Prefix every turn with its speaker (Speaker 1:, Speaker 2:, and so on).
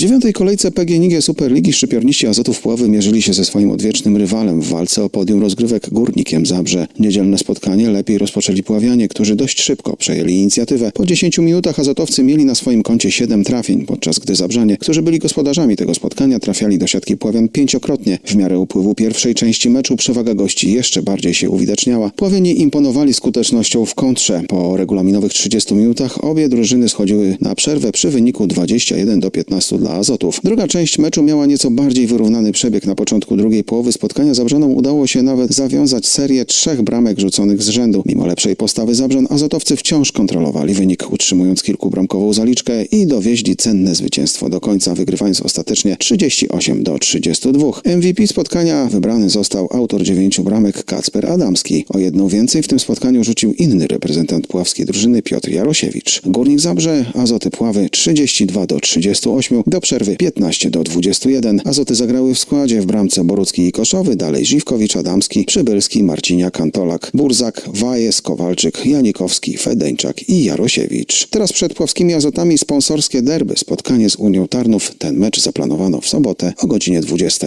Speaker 1: dziewiątej kolejce PGNiG Superligi szczypiorniści Azotów Puławy mierzyli się ze swoim odwiecznym rywalem w walce o podium rozgrywek Górnikiem Zabrze. Niedzielne spotkanie lepiej rozpoczęli Puławianie, którzy dość szybko przejęli inicjatywę. Po 10 minutach Azotowcy mieli na swoim koncie 7 trafień, podczas gdy Zabrzanie, którzy byli gospodarzami tego spotkania, trafiali do siatki Puławian pięciokrotnie. W miarę upływu pierwszej części meczu przewaga gości jeszcze bardziej się uwidaczniała. Puławianie imponowali skutecznością w kontrze. Po regulaminowych 30 minutach obie drużyny schodziły na przerwę przy wyniku 21 do 15 dla Azotów. Druga część meczu miała nieco bardziej wyrównany przebieg. Na początku drugiej połowy spotkania Zabrzanom udało się nawet zawiązać serię trzech bramek rzuconych z rzędu. Mimo lepszej postawy Zabrzan, Azotowcy wciąż kontrolowali wynik, utrzymując kilkubramkową zaliczkę i dowieźli cenne zwycięstwo do końca, wygrywając ostatecznie 38 do 32. MVP spotkania wybrany został autor dziewięciu bramek Kacper Adamski. O jedną więcej w tym spotkaniu rzucił inny reprezentant puławskiej drużyny Piotr Jarosiewicz. Górnik Zabrze, Azoty Pławy 32 do 38, do przerwy 15 do 21. Azoty zagrały w składzie w bramce Borucki i Koszowy, dalej Żywkowicz, Adamski, Przybylski, Marcinia, Kantolak, Burzak, Wajes, Kowalczyk, Janikowski, Fedeńczak i Jarosiewicz. Teraz przed pławskimi Azotami sponsorskie derby, spotkanie z Unią Tarnów. Ten mecz zaplanowano w sobotę o godzinie 20.